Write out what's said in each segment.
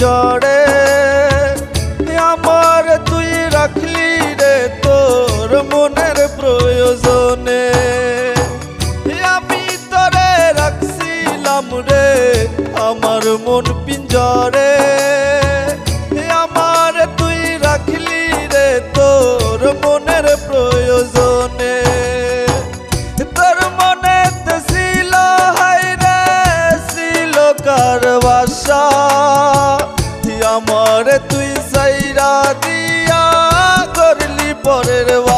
পিঞ্জরে আমার তুই রাখলি রে তোর মনের প্রয়োজনে। আমি তরে রাখছিলাম রে আমার মন পিঞ্জরে। করলি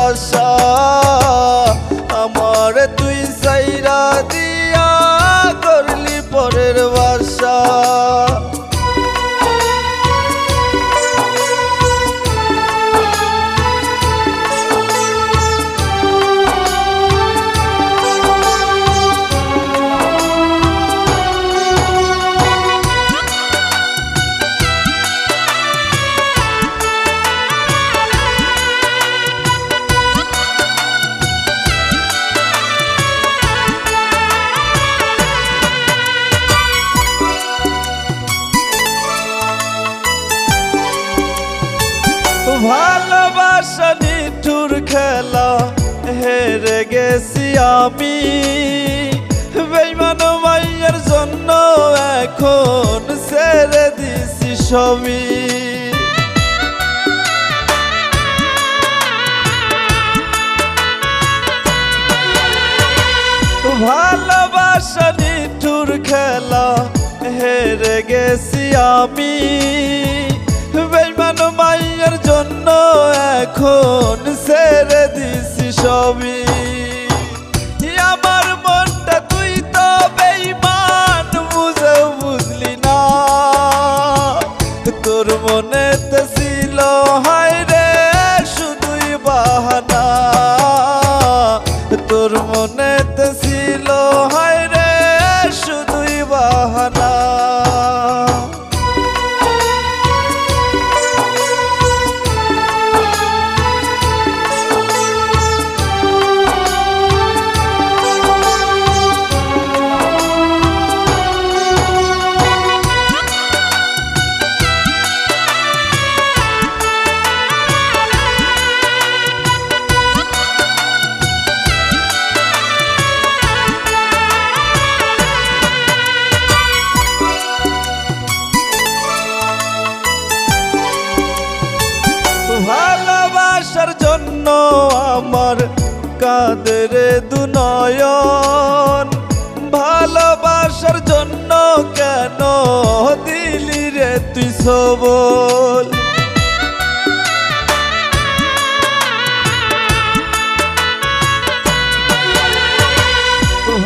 ভালোবাসা নিঠুর খেলা, হেরে গেছি আমি। বেইমান মাইয়ের জন্য এখন ছেড়ে দিছি সবই। ভালোবাসা নিঠুর খেলা, হেরে গেছি আমি। এখন ছেড়ে দিছি সবই। আমার মনটা তুই তো বেইমান বুঝে বুঝলি না। তোর মনে তো ছিল, হায় রে, শুধুই বাহানা। তোর মনে কাদের দুনয়ন, ভালোবাসার জন্য কেন দিলি রে তুই সবল?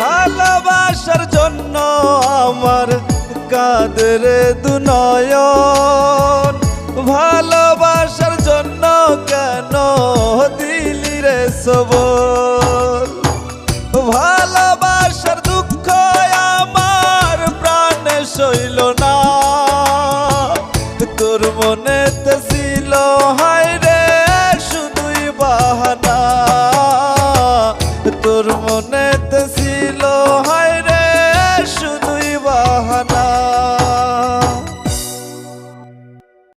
ভালোবাসার জন্য আমার কাদের দুনয়ন, ভালোবাসার জন্য কেন দিলি রে সব ভালোবাসার দুঃখ আমার প্রাণে শৈল না। তোর মনেতে ছিল হাই রে, শুধুই বাহানা। তোর মনেতে ছিল হাই